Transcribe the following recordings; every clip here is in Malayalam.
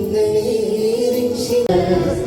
നിങ്ങളെ രക്ഷിക്കുക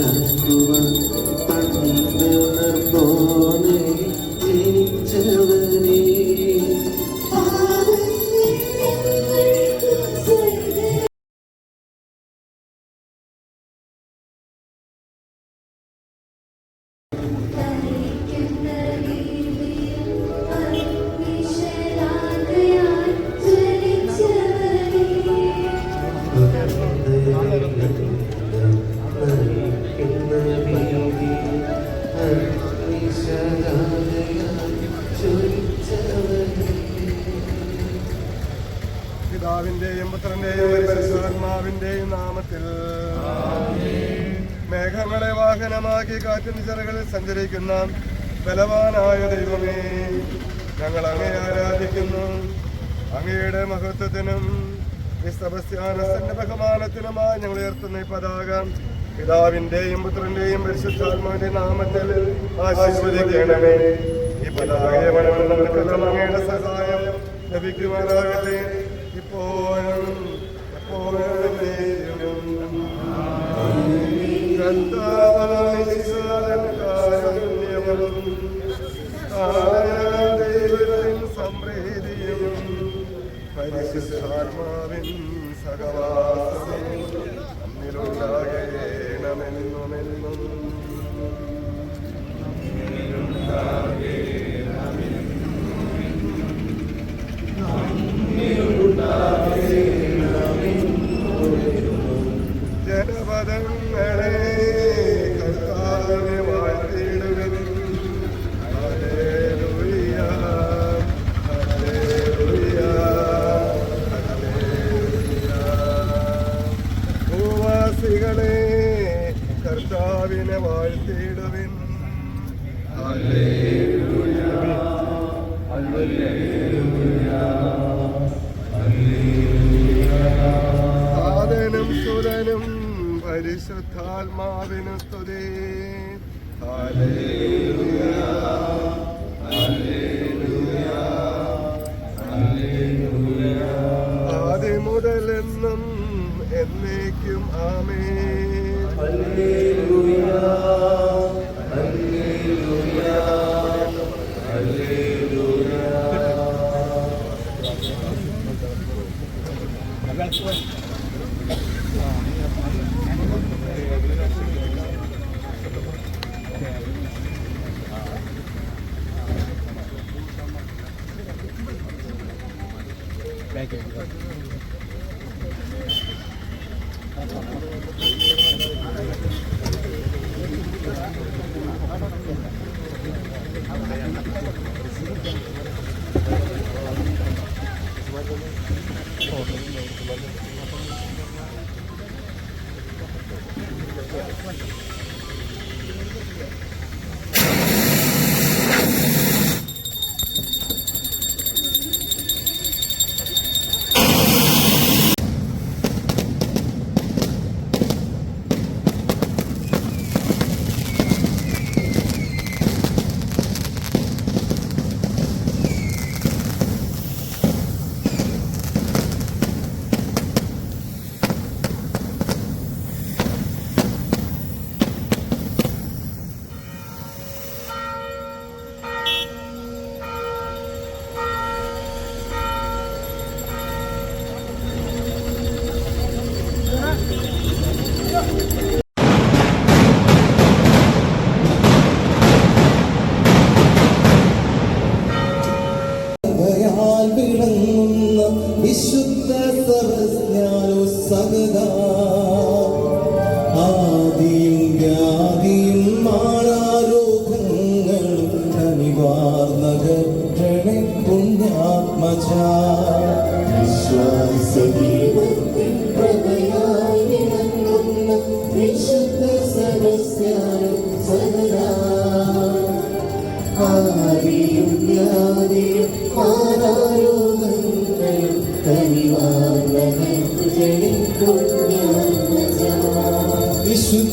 പരിശുദ്ധരാക്കുവാൻ പുത്രന്റെയും പരിശുദ്ധാത്മാവിന്റെയും നാമത്തിൽ. മേഘങ്ങളെ വാഹനമാക്കി കാറ്റിന് ചിറകളിൽ സഞ്ചരിക്കുന്ന ബലവാനായ ദൈവമേ ഞങ്ങൾ അങ്ങേ ആരാധിക്കുന്നു. അങ്ങയുടെ മഹത്വത്തിനും വിസ്തപസ്യാനത്തിന്റെ ബഹുമാനത്തിനുമായി ഞങ്ങൾ ഉയർത്തുന്ന ഈ പതാക പിതാവിന്റെയും പുത്രന്റെയും പരിശുദ്ധാത്മാവിന്റെ നാമത്തിൽ ആശീർവദിക്കണമേ. ഈ പതാകയെ മണമെല്ലാം അങ്ങയുടെ സഹായം ലഭിക്കുമാറാകട്ടെ. എപ്പോഴും എന്നേക്കും. കർത്താവായ കാരുണ്യവും ദൈവത്തിൻ സംപ്രീതിയും പരിശുദ്ധാത്മാവിൻ സഹവാസവും നമ്മിലുണ്ടാകേണമെന്നുമെന്നും ജനപദങ്ങളെ കർത്താവിനെ വാഴ്ത്തിയിടുവിൻ. ഹല്ലേലൂയ പരിശുദ്ധാത്മാവിന് സ്തുതി ആദ്യം മുതലെന്നും എന്നേക്കും ആമേ വിശുദ്ധ സരസ്ഞാനു സകത ആദിയും വ്യാധിയും മാറാരോഗങ്ങളും അനിവാർന്നകറ്റണെ പുണ്യാത്മജ. വിശ്വാസതി പരിവാരകത്തിലെ പുണ്യാത്മജ വിശുദ്ധ